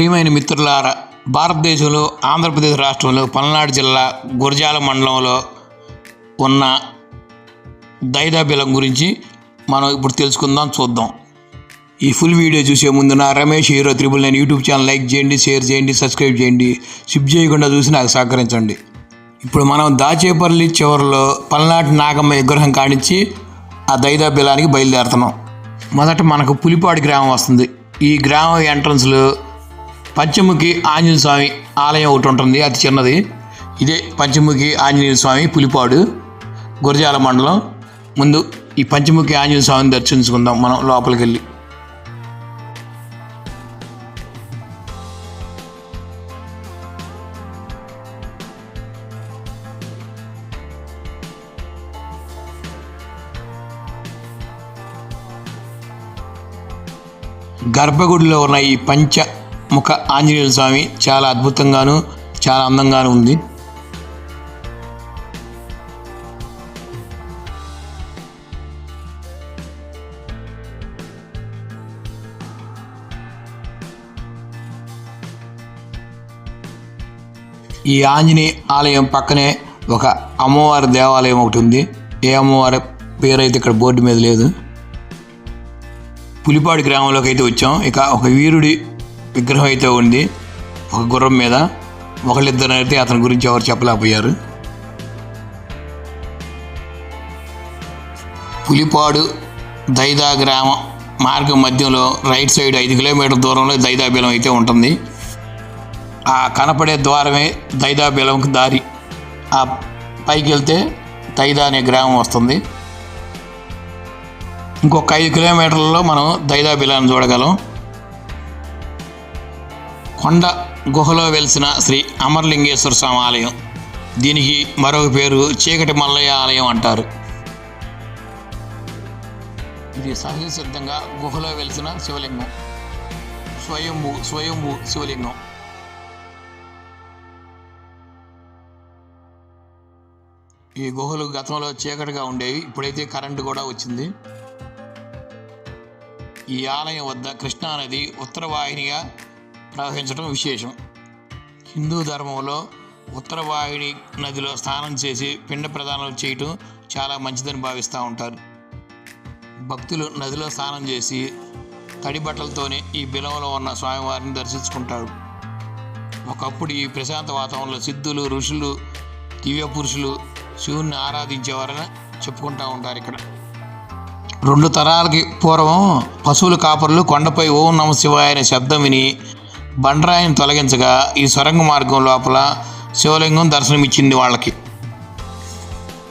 ప్రియమైన మిత్రులారా భారతదేశంలో ఆంధ్రప్రదేశ్ రాష్ట్రంలో పల్నాడు జిల్లా గురజాల మండలంలో ఉన్న దైదాబిలం గురించి మనం ఇప్పుడు తెలుసుకుందాం చూద్దాం. ఈ ఫుల్ వీడియో చూసే ముందు నా Ramesh hero triple nine YouTube channel like చేయండి షేర్ చేయండి సబ్స్క్రైబ్ చేయండి షిప్ చేయకుండా చూసి నాకు సహకరించండి. ఇప్పుడు మనం దాచేపల్లి చివరిలో పల్నాటి నాగమ్మ విగ్రహం కానించి ఆ దైదాబిలానికి బయలుదేరుతున్నాం. మొదట మనకు పులిపాడు గ్రామం వస్తుంది. ఈ గ్రామం ఎంట్రన్స్లో పంచముఖి ఆంజనేయ స్వామి ఆలయం ఒకటి ఉంటుంది అతి చిన్నది. ఇదే పంచముఖి ఆంజనేయ స్వామి పులిపాడు గురజాల మండలం. ముందు ఈ పంచముఖి ఆంజనేయ స్వామిని దర్శించుకుందాం మనం లోపలికి వెళ్ళి గర్భగుడిలో ఉన్న ఈ పంచ ముఖ ఆంజనేయ స్వామి చాలా అద్భుతంగాను చాలా అందంగాను ఉంది. ఈ ఆంజనేయ ఆలయం పక్కనే ఒక అమ్మవారి దేవాలయం ఒకటి ఉంది. ఏ అమ్మవారి పేరు అయితే ఇక్కడ బోర్డు మీద లేదు. పులిపాడు గ్రామంలోకి అయితే వచ్చాం. ఇక ఒక వీరుడి విగ్రహం అయితే ఉంది. ఒక గుర్రం మీద ఒకళ్ళిద్దరు అయితే అతని గురించి ఎవరు చెప్పలేకపోయారు. పులిపాడు దైదా గ్రామం మార్గం మధ్యలో రైట్ సైడ్ ఐదు కిలోమీటర్ దూరంలో దైదాబిలం అయితే ఉంటుంది. ఆ కనపడే ద్వారమే దైదాబిలంకి దారి. ఆ పైకి వెళ్తే దైదా అనే గ్రామం వస్తుంది. ఇంకొక ఐదు కిలోమీటర్లలో మనం దైదాబిలాన్ని చూడగలం. కొండ గుహలో వెలిసిన శ్రీ అమరలింగేశ్వర స్వామి ఆలయం. దీనికి మరొక పేరు చీకటి మల్లయ్య ఆలయం అంటారు. ఇది సహజ సిద్ధంగా గుహలో వెలిసిన శివలింగం. స్వయంభూ స్వయంభూ శివలింగం. ఈ గుహలు గతంలో చీకటిగా ఉండేవి ఇప్పుడైతే కరెంటు కూడా వచ్చింది. ఈ ఆలయం వద్ద కృష్ణానది ఉత్తర వాహినిగా ప్రవహించడం విశేషం. హిందూ ధర్మంలో ఉత్తరవాహిని నదిలో స్నానం చేసి పిండ ప్రదానాలు చేయటం చాలా మంచిదని భావిస్తూ ఉంటారు. భక్తులు నదిలో స్నానం చేసి తడి బట్టలతోనే ఈ బిలంలో ఉన్న స్వామివారిని దర్శించుకుంటారు. ఒకప్పుడు ఈ ప్రశాంత వాతావరణంలో సిద్ధులు ఋషులు దివ్య పురుషులు శివుణ్ణి ఆరాధించేవారని చెప్పుకుంటూ ఉంటారు ఇక్కడ. రెండు తరాలకి పూర్వం పశువుల కాపరులు కొండపై ఓం నమ శివాయ అనే శబ్దం విని బండరాయిని తొలగించగా ఈ సొరంగ మార్గం లోపల శివలింగం దర్శనమిచ్చింది వాళ్ళకి.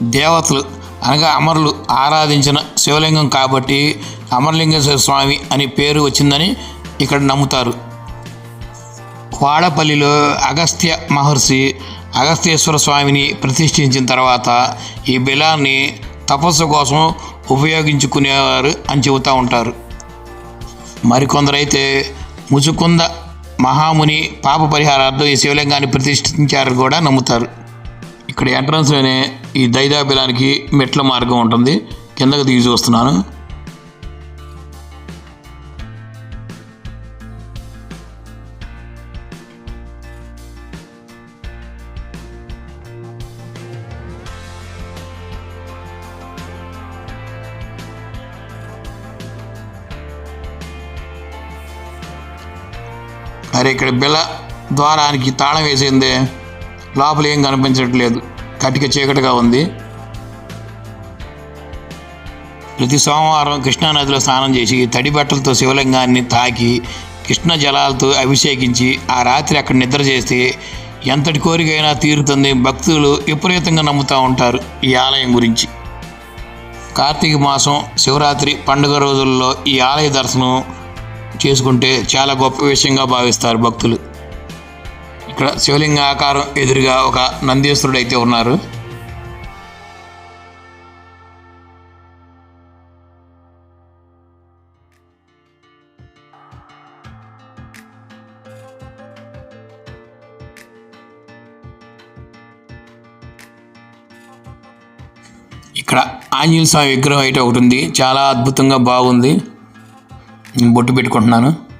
దేవతలు అనగా అమరులు ఆరాధించిన శివలింగం కాబట్టి అమరలింగేశ్వర స్వామి అనే పేరు వచ్చిందని ఇక్కడ నమ్ముతారు. వాడపల్లిలో అగస్త్య మహర్షి అగస్త్యేశ్వర స్వామిని ప్రతిష్ఠించిన తర్వాత ఈ బిలాన్ని తపస్సు కోసం ఉపయోగించుకునేవారు అని చెబుతూ ఉంటారు. మరికొందరైతే ముచుకుంద మహాముని పాప పరిహారార్థం ఈ శివలింగాన్ని ప్రతిష్ఠించారు కూడా నమ్ముతారు. ఇక్కడ ఎంట్రన్స్లోనే ఈ దైదాబిలానికి మెట్ల మార్గం ఉంటుంది. కిందకు దిగి చూస్తున్నాను. ఇక్కడ బిల ద్వారానికి తాళం వేసిందే. లోపల ఏం కనిపించట్లేదు. కటిక చీకటిగా ఉంది. ప్రతి సోమవారం కృష్ణానదిలో స్నానం చేసి తడి బట్టలతో శివలింగాన్ని తాకి కృష్ణ జలాలతో అభిషేకించి ఆ రాత్రి అక్కడ నిద్ర చేస్తే ఎంతటి కోరికైనా తీరుతుంది. భక్తులు విపరీతంగా నమ్ముతూ ఉంటారు ఈ ఆలయం గురించి. కార్తీక మాసం శివరాత్రి పండుగ రోజుల్లో ఈ ఆలయ దర్శనం చేసుకుంటే చాలా గొప్ప విషయంగా భావిస్తారు భక్తులు. ఇక్కడ శివలింగ ఆకారం ఎదురుగా ఒక నందీశ్వరుడు అయితే ఉన్నారు. ఇక్కడ ఆంజనేయ స్వామి విగ్రహం అయితే ఒకటి ఉంది. చాలా అద్భుతంగా బాగుంది. బొట్టు పెట్టుకుంటున్నాను.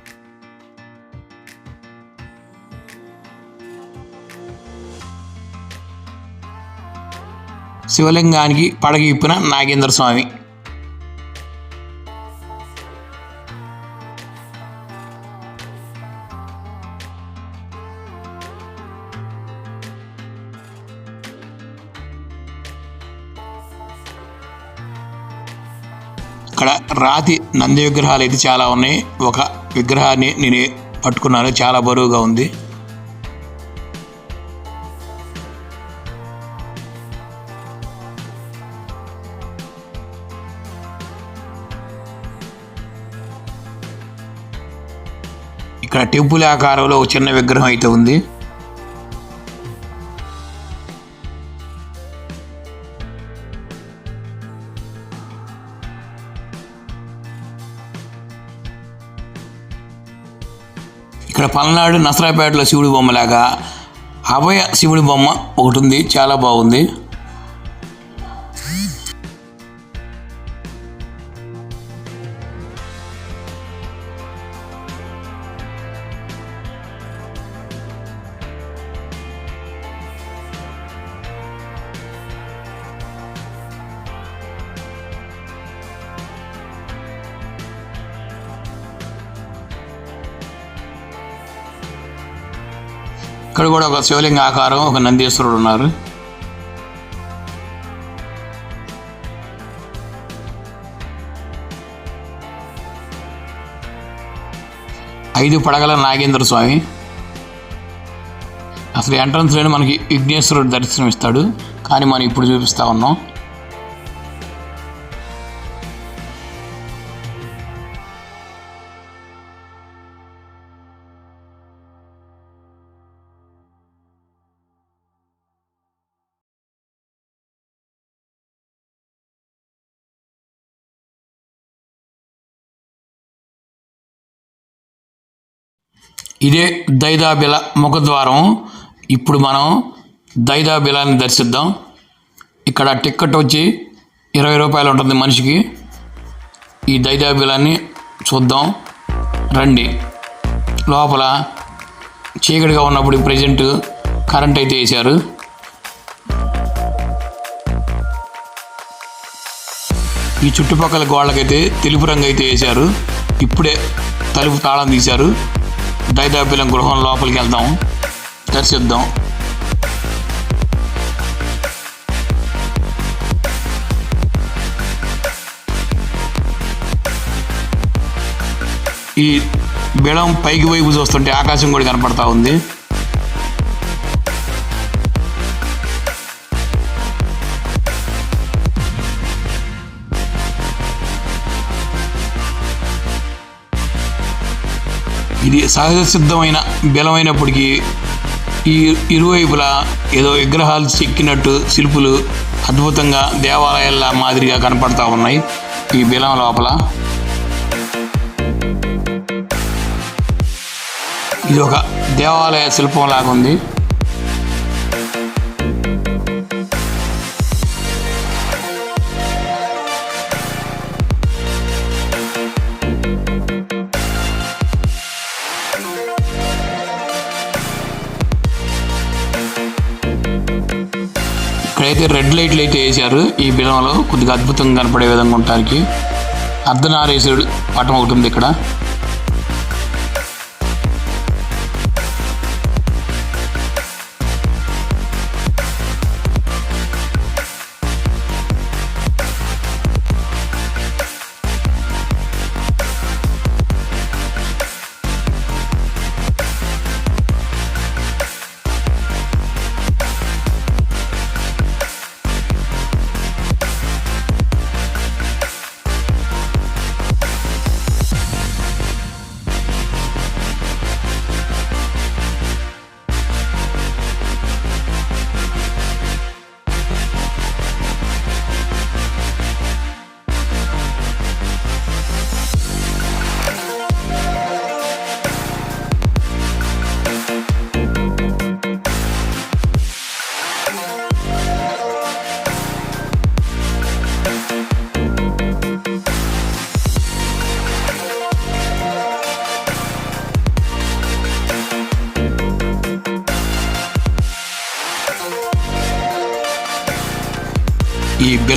శివలింగానికి పడగ ఇప్పిన నాగేంద్ర స్వామి రాతి నంది విగ్రహాలు అయితే చాలా ఉన్నాయి. ఒక విగ్రహాన్ని నేను పట్టుకున్నాను. చాలా బరువుగా ఉంది. ఇక్కడ టెంపుల్ ఆకారంలో ఒక చిన్న విగ్రహం అయితే ఉంది. ఇక్కడ పల్నాడు నసరాపేటలో శివుడి బొమ్మలాగా అభయ శివుడి బొమ్మ ఒకటి ఉంది చాలా బాగుంది. ఒక శివలింగ ఆకారం ఒక నందీశ్వరుడు ఉన్నారు. ఐదు పడగల నాగేంద్ర స్వామి. అసలు ఎంట్రన్స్లోనే మనకి విఘ్నేశ్వరుడు దర్శనం ఇస్తాడు కానీ మనం ఇప్పుడు చూపిస్తా ఉన్నాం. ఇదే దైదాబిల ముఖద్వారం. ఇప్పుడు మనం దైదాబిలాన్ని దర్శిద్దాం. ఇక్కడ టిక్కెట్ వచ్చి ఇరవై రూపాయలు ఉంటుంది మనిషికి. ఈ దైదాబిలాన్ని చూద్దాం. రండి. లోపల చీకటిగా ఉన్నప్పుడు ప్రజెంట్ కరెంట్ అయితే వేశారు. ఈ చుట్టుపక్కల గోడలకైతే తెలుపు రంగు అయితే వేశారు. ఇప్పుడే తలుపు తాళం తీశారు. దైదాపిలం గృహం లోపలికి వెళ్దాం. దర్శిద్దాం ఈ బిళం పైకి వైపు చూస్తుంటే ఆకాశం కూడా కనపడతా ఉంది. ఇది సహజ సిద్ధమైన బలమైనప్పటికీ ఈ ఇరువైపులా ఏదో విగ్రహాలు చెక్కినట్టు శిల్పులు అద్భుతంగా దేవాలయాల మాదిరిగా కనపడతా ఉన్నాయి. ఈ బిలం లోపల. ఇది ఒక దేవాలయ శిల్పం లాగా ఇక్కడైతే రెడ్ లైట్లు అయితే వేశారు ఈ బిలంలో కొద్దిగా అద్భుతంగా కనపడే విధంగా ఉండటానికి అర్ధనారేశ్వరుడు పటం ఒకటి ఉంది ఇక్కడ.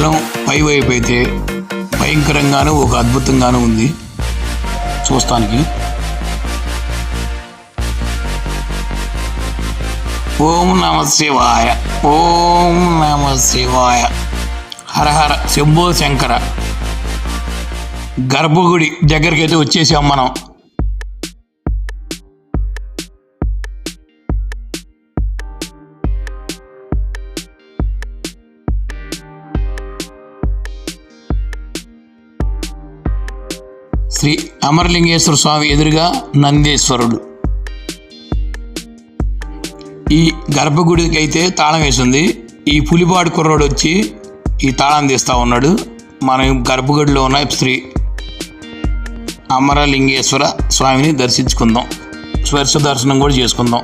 ఈ పై వైపు అయితే భయంకరంగాను ఒక అద్భుతంగానూ ఉంది. చూస్తానికి. ఓం నమ శివాయ. ఓం నమ శివాయ. హర హర. శంభో శంకర. గర్భగుడి దగ్గరికి అయితే వచ్చేసాం మనం. శ్రీ అమరలింగేశ్వర స్వామి ఎదురుగా నందీశ్వరుడు. ఈ గర్భగుడికి అయితే తాళం వేసింది. ఈ పులిపాడు కుర్రోడు వచ్చి ఈ తాళం తీస్తా ఉన్నాడు. మనం గర్భగుడిలో ఉన్న శ్రీ అమరలింగేశ్వర స్వామిని దర్శించుకుందాం. స్వర్శ దర్శనం కూడా చేసుకుందాం.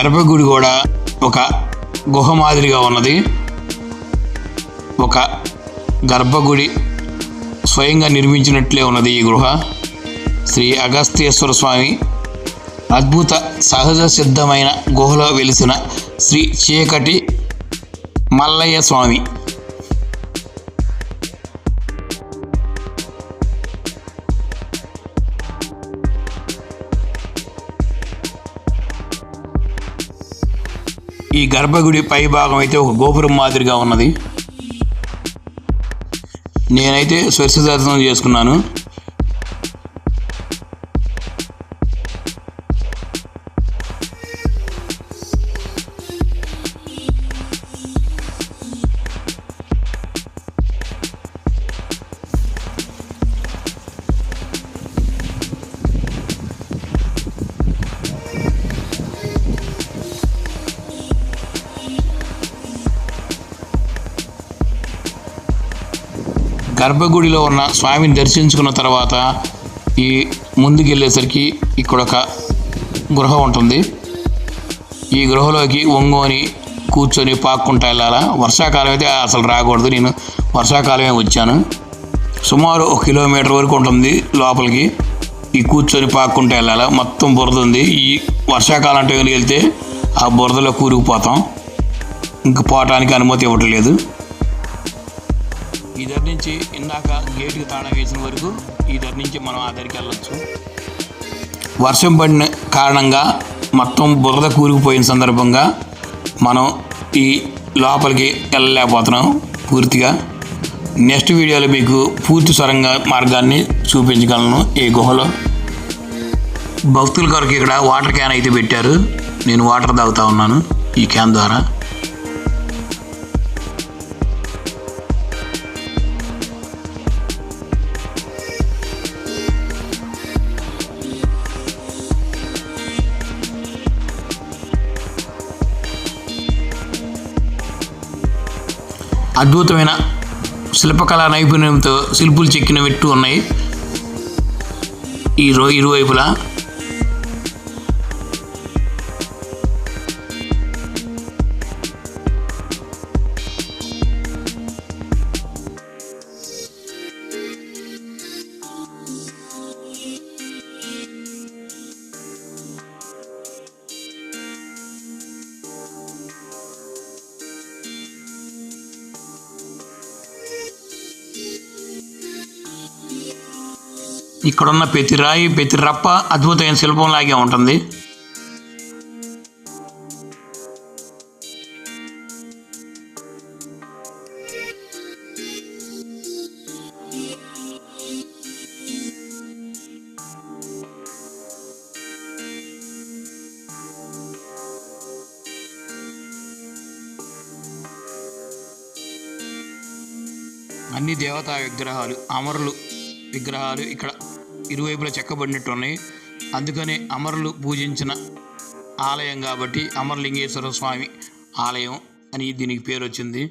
గర్భగుడి కూడా ఒక గుహ మాదిరిగా ఉన్నది. ఒక గర్భగుడి స్వయంగా నిర్మించినట్లే ఉన్నది ఈ గృహ. శ్రీ అగస్త్యేశ్వర స్వామి అద్భుత సహజ సిద్ధమైన గుహలో వెలిసిన శ్రీ చీకటి మల్లయ్య స్వామి. ఈ గర్భగుడి పై భాగం అయితే ఒక గోపురం మాదిరిగా ఉన్నది. నేనైతే స్పర్శ దర్శనం చేసుకున్నాను. గర్భగుడిలో ఉన్న స్వామిని దర్శించుకున్న తర్వాత ఈ ముందుకెళ్ళేసరికి ఇక్కడ ఒక గృహ ఉంటుంది. ఈ గృహలోకి ఒంగోని కూర్చొని పాక్కుంటా వెళ్ళాలా? వర్షాకాలం అయితే అసలు రాకూడదు. నేను వర్షాకాలమే వచ్చాను. సుమారు ఒక కిలోమీటర్ వరకు ఉంటుంది లోపలికి. ఈ కూర్చొని పాక్కుంటూ వెళ్ళాలి? మొత్తం బురద ఉంది. ఈ వర్షాకాలం టైంలో వెళ్తే ఆ బురదలో కూరుకుపోతాం. ఇంక పోవటానికి అనుమతి ఇవ్వట్లేదు ఈ దగ్గర నుంచి ఇందాక గేటుకి తాళం వేసిన వరకు ఈ దగ్గర నుంచి మనం ఆ దగ్గరికి వెళ్ళొచ్చు. వర్షం పడిన కారణంగా మొత్తం బురద కూరుకుపోయిన సందర్భంగా మనం ఈ లోపలికి వెళ్ళలేకపోతున్నాం పూర్తిగా. నెక్స్ట్ వీడియోలో మీకు పూర్తి సొరంగ మార్గాన్ని చూపించగలను ఈ గుహలో. భక్తుల కొరకు ఇక్కడ వాటర్ క్యాన్ అయితే పెట్టారు. నేను వాటర్ తాగుతా ఉన్నాను ఈ క్యాన్ ద్వారా. అద్భుతమైన శిల్పకళా నైపుణ్యంతో శిల్పులు చెక్కిన వెట్టు ఉన్నాయి. ఈ రో ఇరువైపులా ఇక్కడున్న ప్రతి రాయి ప్రతి రప్ప అద్భుతమైన శిల్పంలాగే ఉంటుంది. అన్ని దేవతా విగ్రహాలు అమరులు విగ్రహాలు ఇక్కడ ఇరువైపులా చెక్కబడినట్టు ఉన్నాయి అందుకనే అమరులు పూజించిన ఆలయం కాబట్టి అమరలింగేశ్వర స్వామి ఆలయం అని దీనికి పేరు వచ్చింది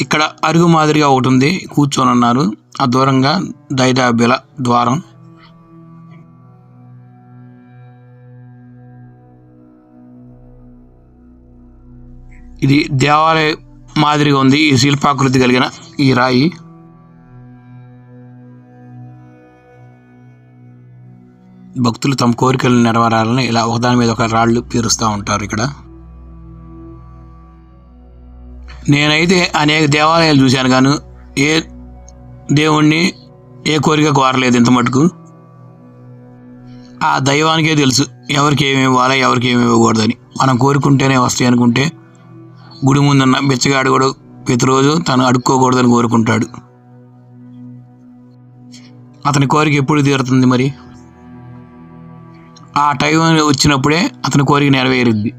ఇక్కడ అరుగు మాదిరిగా ఒకటి ఉంది కూర్చొని ఉన్నారు ఆ దూరంగా దైదాబిల ద్వారం. ఇది దేవాలయ మాదిరిగా ఉంది ఈ శిల్పాకృతి కలిగిన ఈ రాయి. భక్తులు తమ కోరికలు నెరవేరాలని ఇలా ఒకదాని మీద ఒక రాళ్ళు పీరుస్తూ ఉంటారు ఇక్కడ. నేనైతే అనేక దేవాలయాలు చూశాను కానీ ఏ దేవుణ్ణి ఏ కోరిక కోరలేదు ఇంత మటుకు. ఆ దైవానికే తెలుసు ఎవరికి ఏమి ఇవ్వాలో ఎవరికి ఏమి ఇవ్వకూడదని. మనం కోరుకుంటేనే వస్తాయి అనుకుంటే గుడి ముందున్న బిచ్చగాడు కూడా ప్రతిరోజు తను అడుక్కోకూడదని కోరుకుంటాడు. అతని కోరిక ఎప్పుడు తీరుతుంది మరి? ఆ టైం వచ్చినప్పుడే అతని కోరిక నెరవేరుద్ది.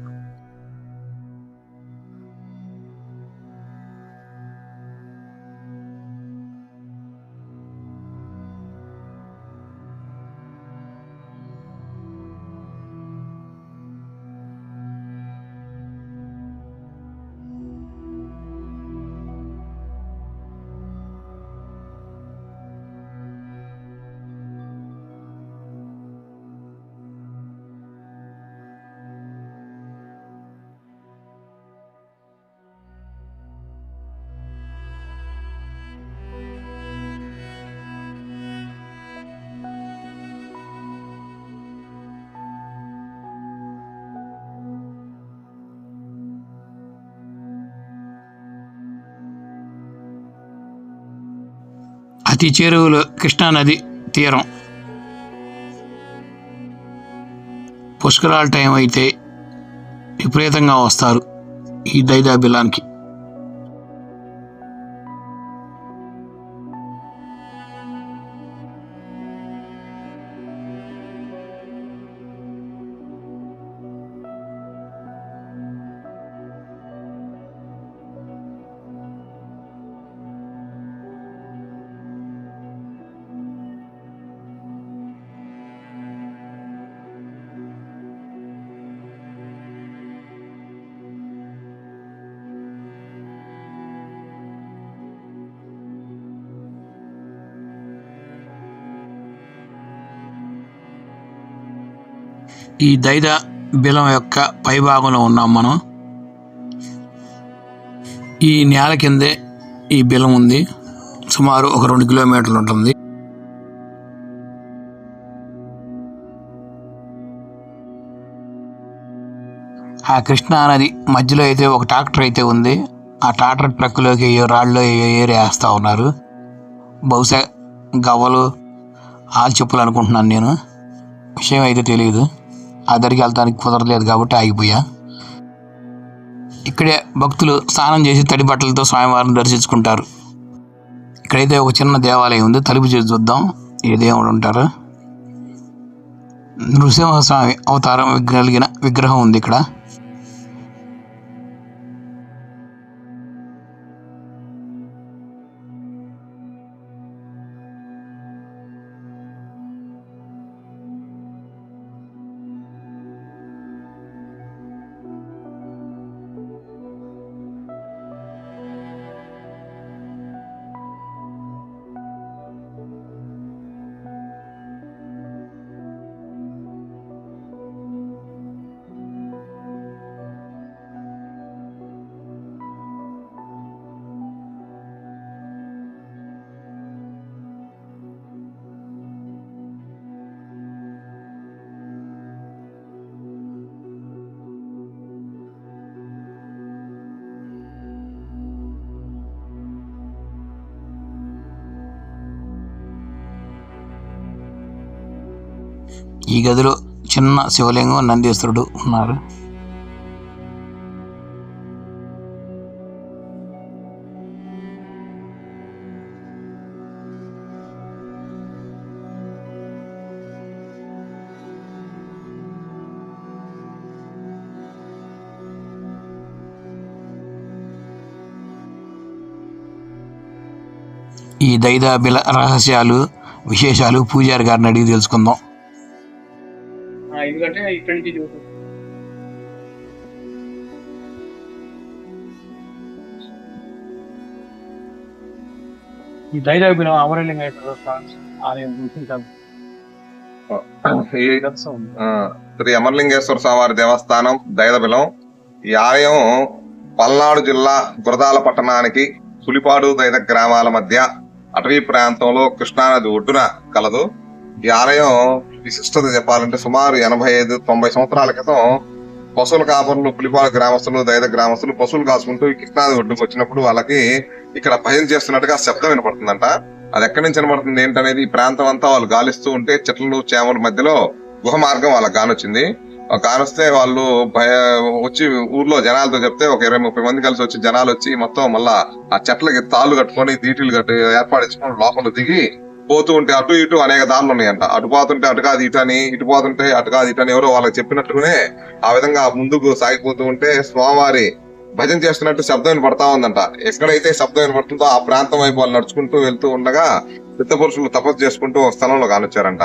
ప్రతి చేరువలో కృష్ణానది తీరం. పుష్కరాల టైం అయితే విపరీతంగా వస్తారు ఈ దైదాబిలానికి ఈ దైద బిలం యొక్క పైభాగంలో ఉన్నాం మనం. ఈ నేల కిందే ఈ బిలం ఉంది. సుమారు ఒక రెండు కిలోమీటర్లు ఉంటుంది. ఆ కృష్ణా నది మధ్యలో అయితే ఒక ట్రాక్టర్ అయితే ఉంది. ఆ ట్రాక్టర్ ట్రక్కులోకి ఏ రాళ్ళు ఏరి వేస్తూ ఉన్నారు. బహుశా గవ్వలు ఆల్చిప్పులు అనుకుంటున్నాను నేను. విషయం అయితే తెలియదు ఆ దగ్గరికి వెళ్తానికి కుదరలేదు కాబట్టి ఆగిపోయా. ఇక్కడే భక్తులు స్నానం చేసి తడి బట్టలతో స్వామివారిని దర్శించుకుంటారు. ఇక్కడైతే ఒక చిన్న దేవాలయం ఉంది. తలుపు చేసి చూద్దాం. ఏ దేవుడు ఉంటారు? నృసింహస్వామి అవతారం కలిగిన విగ్రహం ఉంది ఇక్కడ. ఈ గదిలో చిన్న శివలింగం నందీశ్వరుడు ఉన్నారు. ఈ దైదాబిల రహస్యాలు విశేషాలు పూజారి గారిని అడిగి తెలుసుకుందాం. ఎందుకంటే ఇక్కడి నుంచి చూసు ఈ స్వామి ఈ తెలుసు. ఆ, శ్రీ అమర్లింగేశ్వర స్వామివారి దేవస్థానం దైదబిలం. ఈ ఆలయం పల్నాడు జిల్లా గురదాల పట్టణానికి పులిపాడు దైద గ్రామాల మధ్య అటవీ ప్రాంతంలో కృష్ణానది ఒడ్డున కలదు. ఈ ఆలయం విశిష్టత చెప్పాలంటే సుమారు ఎనభై ఐదు తొంభై సంవత్సరాల క్రితం పశువుల కాపరులు పులిపాడు గ్రామస్తులు దైద గ్రామస్తులు పశువులు కాసుకుంటూ ఈ ఒడ్డుకు వచ్చినప్పుడు వాళ్ళకి ఇక్కడ భయం చేస్తున్నట్టుగా శబ్దం వినపడుతుందంట. అది ఎక్కడి నుంచి వినపడుతుంది ఏంటనేది ఈ ప్రాంతం అంతా వాళ్ళు గాలిస్తూ ఉంటే చెట్లు చేమల మధ్యలో గుహ మార్గం వాళ్ళకి కానొచ్చింది. కానొస్తే వాళ్ళు భయ వచ్చి ఊర్లో జనాలతో చెప్తే ఒక ఇరవై ముప్పై మంది కలిసి వచ్చి జనాలు వచ్చి మొత్తం మళ్ళా ఆ చెట్లకి తాళ్ళు కట్టుకొని దీటీలు కట్టి ఏర్పాటు చేసుకొని లోపల దిగి పోతూ ఉంటే అటు ఇటు అనేక దారులు ఉన్నాయంట. అటు పోతుంటే అటు కాదు ఇటు అని ఇటు పోతుంటే అటు కాదు ఇటు అని ఎవరో వాళ్ళకి చెప్పినట్టుగానే ఆ విధంగా ముందుకు సాగిపోతూ ఉంటే స్వామివారి భజన చేస్తున్నట్టు శబ్దం వినపడతా ఉందంట. ఎక్కడైతే శబ్దం వినపడుతుందో ఆ ప్రాంతం వైపు వాళ్ళు నడుచుకుంటూ వెళ్తూ ఉండగా పిత్త పురుషులు తపస్సు చేసుకుంటూ స్థలంలో కానొచ్చారంట.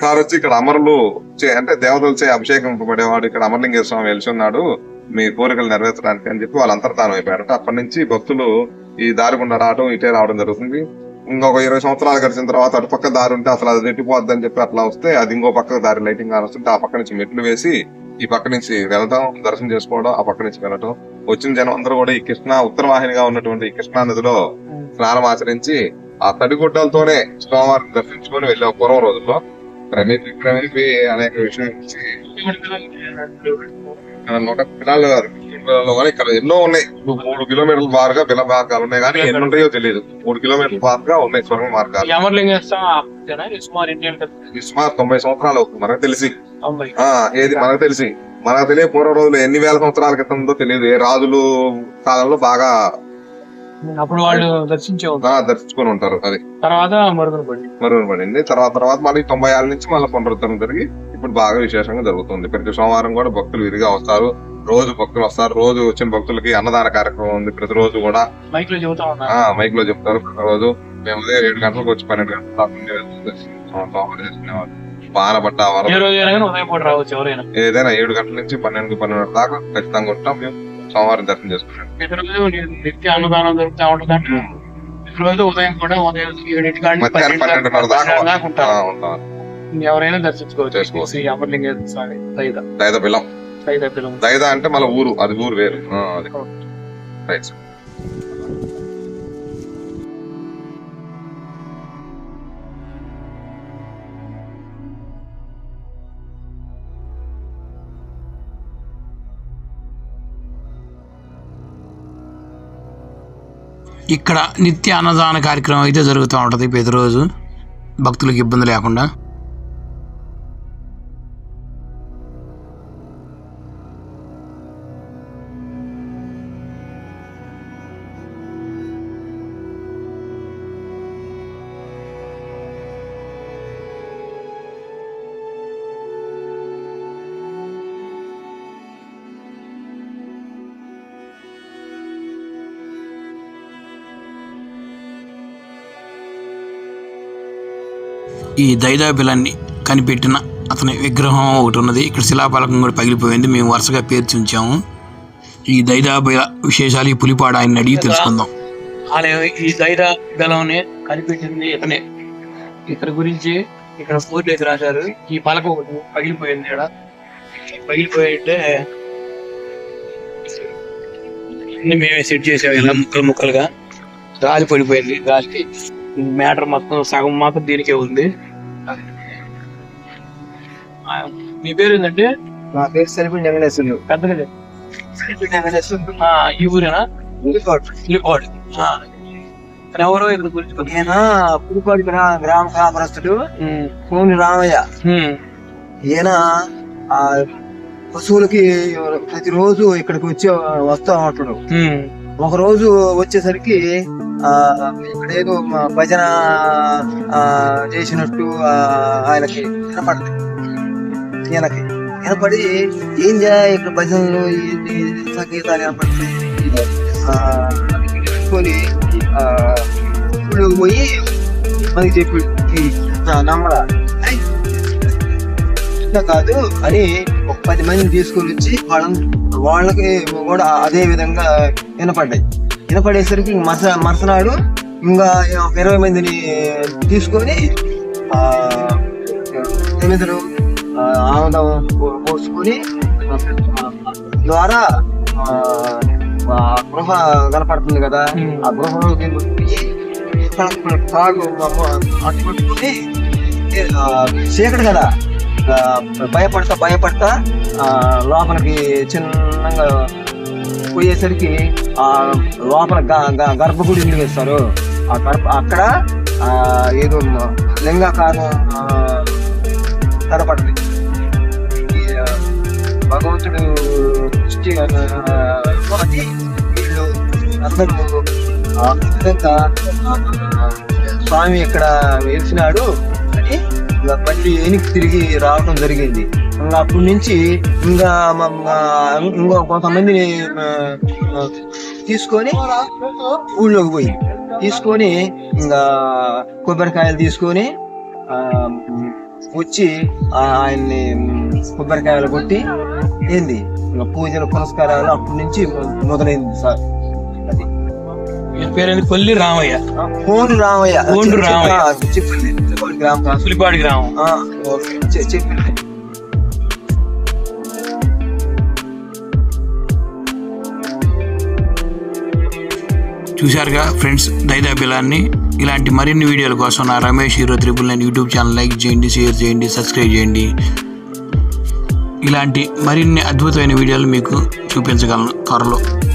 కానొచ్చి ఇక్కడ అమరులు చే- అంటే దేవతలచే అభిషేకం పడేవాడు ఇక్కడ అమరలింగేశ్వర స్వామి వెలిసి ఉన్నాడు. మీ కోరికలు నెరవేర్చడానికి అని చెప్పి వాళ్ళు అంతర్ధానం అయిపోయారట. అప్పటి నుంచి భక్తులు ఈ దారి గుండా రావడం ఇటే రావడం జరుగుతుంది. ఇంకొక ఇరవై సంవత్సరాలు గడిచిన తర్వాత అటు పక్క దారి ఉంటే అసలు అది నెట్టిపోద్ది అని చెప్పి అట్లా వస్తే అది ఇంకో పక్క దారి లైటింగ్ కానొస్తుంటే ఆ పక్క నుంచి మెట్లు వేసి ఈ పక్క నుంచి వెళ్ళటం దర్శనం చేసుకోవడం ఆ పక్క నుంచి వెళ్ళటం. వచ్చిన జనం అందరూ కూడా ఈ కృష్ణా ఉత్తర వాహినిగా ఉన్నటువంటి ఈ కృష్ణా నదిలో స్నానం ఆచరించి ఆ తడిగుడ్డలతోనే స్వామివారిని దర్శించుకొని వెళ్ళాం పూర్వం రోజుల్లో క్రమేపీ క్రమేపీ అనేక విషయం ఇక్కడ నూట పిల్లలు కాదు పిల్లలు కానీ ఇక్కడ ఎన్నో ఉన్నాయి. మూడు కిలోమీటర్ల బారుగా బిల మార్గాలు ఉన్నాయి కానీ ఎన్ని ఉంటాయో తెలియదు మూడు కిలోమీటర్ల బారుగా ఉన్నాయి స్వర్గ మార్గాలు. సుమారు తొంభై సంవత్సరాలు అవుతుంది మనకు తెలిసి. ఏది మనకు తెలిసి. మనకు తెలియ పూర్వ రోజులు ఎన్ని వేల సంవత్సరాల క్రితం ఉందో తెలియదు ఏ రాజులు కాలంలో బాగా అప్పుడు వాళ్ళు దర్శించే దర్శించుకొని ఉంటారు అది. తర్వాత మరుగున పడి. మరుగున పడింది. తర్వాత తర్వాత మళ్ళీ తొంభై ఏళ్ళ నుంచి మళ్ళీ పునరుద్ధరణ జరిగి ఇప్పుడు బాగా విశేషంగా జరుగుతుంది. ప్రతి సోమవారం కూడా భక్తులు విరిగా వస్తారు. రోజు భక్తులు వస్తారు. రోజు వచ్చిన భక్తులకి అన్నదాన కార్యక్రమం ఉంది. ప్రతి రోజు కూడా మైక్లో చెబుతా మైక్లో చెప్తారు. రోజు మేము ఉదయం ఏడు గంటలకు వచ్చి పన్నెండు గంటల దాకా ఏదైనా ఏడు గంటల నుంచి పన్నెండు పన్నెండు దాకా ఖచ్చితంగా ఉంటాం మేము. సోమవారం దర్శనం చేసుకుంటాం ప్రతిరోజు నిత్య అన్నదానం దొరుకుతా ఉంటుందంటే ప్రతిరోజు ఉదయం కూడా ఉదయం ఏడింటి కాడి నుంచి మధ్యాహ్నం పన్నెండు పన్నెండున్నర దాకా పన్నెండు దాకా ఉంటారు. ఆ, ఉంటాం ఎవరైనా దర్శించుకోవచ్చు. శ్రీ అమరలింగేశ్వర స్వామి దైద దైద బిలం దైద పిల్లలు దైద అంటే మళ్ళీ ఊరు అది ఊరు వేరు. రైట్ ఇక్కడ నిత్య అన్నదాన కార్యక్రమం అయితే జరుగుతూ ఉంటుంది. ప్రతిరోజు భక్తులకు ఇబ్బంది లేకుండా. ఈ దైదాబిలాన్ని కనిపెట్టిన అతని విగ్రహం ఒకటి ఉన్నది. ఇక్కడ శిలాఫలకం కూడా పగిలిపోయింది. మేము వరుసగా పేర్చి ఉంచాము. ఈ దైదాబిల విశేషాలు ఈ పులిపాడ ఆయన అడిగి తెలుసుకుందాం. ఆలయం ఈ దైద బలంని కనిపెట్టింది ఇతనే ఇక్కడ గురించి ఇక్కడ బోర్డు అయితే రాశారు. ఈ పలక ఒకటి పగిలిపోయింది ఇక్కడ. పగిలిపోయింటే మేమే సెట్ చేసాం ఇలా ముక్కలు ముక్కలుగా. గాలి పడిపోయింది. గాలికి మ్యాటర్ మొత్తం సగం మాత్రం దీనికే ఉంది. మీ పేరు ఏంటంటే నా పేరు సెల్ఫీ వెంకటేశ్వరులు పెద్దగా ఈ ఊరేనా? లిపాడ్ ఎవరో ఇక్కడ గురించి నేను? పులిపాడు గ్రా గ్రామ ఉమ్, కోని రామయ్య. ఈయన ఆ పశువులకి ప్రతిరోజు ఇక్కడికి వచ్చి వస్తూ ఉంటాడు. ఒక రోజు వచ్చేసరికి ఆ ఇక్కడ ఏదో భజన ఆ, చేసినట్టు ఆయనకి వినపడింది ఈయనకి వినపడి ఏం చేయాలి? ఇక్కడ భజనలు సంగీతాలు వినపడుతుంది ఇప్పుడు పోయి మనకి చెప్పి నమ్మరా? ఇట్లా కాదు అని ఒక పది మందిని తీసుకొని వచ్చి వాళ్ళని వాళ్ళకి కూడా అదే విధంగా వినపడ్డాయి. వినపడేసరికి మస మరుసనాడు ఇంకా ఇరవై మందిని తీసుకొని ఆ, ఆముదం పో- పోసుకొని ద్వారా గృహ కనపడుతుంది కదా ఆ గృహలోకి తాగు అటు పట్టుకొని ఆ, చీకటి కదా భయపడతా భయపడతా ఆ, లోపలికి చిన్నగా పోయేసరికి ఆ లోపల గర్భగుడి వేస్తారు? ఆ గర్భ అక్కడ ఏదో లింగాకారం ఆ, భగవంతుడు సృష్టి అని వీళ్ళు అందరూ ఆ విధంగా స్వామి ఇక్కడ వెలిసినాడు అని ఇంకా మళ్ళీ వెనక్కి తిరిగి రావడం జరిగింది. ఇంకా అప్పటి నుంచి ఇంకా ఇంకా కొంతమందిని తీసుకొని ఊళ్ళోకి పోయి తీసుకొని ఇంకా కొబ్బరికాయలు తీసుకొని వచ్చి ఆయన్ని కొబ్బరికాయలు కొట్టి ఏంది? పూజలు పునస్కారాలు అప్పటి నుంచి మొదలైంది సార్. అది. ఈయన పేరేంది? కొల్లి రామయ్య. కోను రామయ్య. కోను రామయ్య. ఆ, చెప్పింది గ్రామ. సులిపాడి గ్రామం. ఆ, చె- చెప్పింది చూశారుగా ఫ్రెండ్స్ దైదాబిలాన్ని ఇలాంటి మరిన్ని వీడియోల కోసం నా Ramesh hero triple nine YouTube channel like చేయండి షేర్ చేయండి సబ్స్క్రైబ్ చేయండి. ఇలాంటి మరిన్ని అద్భుతమైన వీడియోలు మీకు చూపించగలను త్వరలో.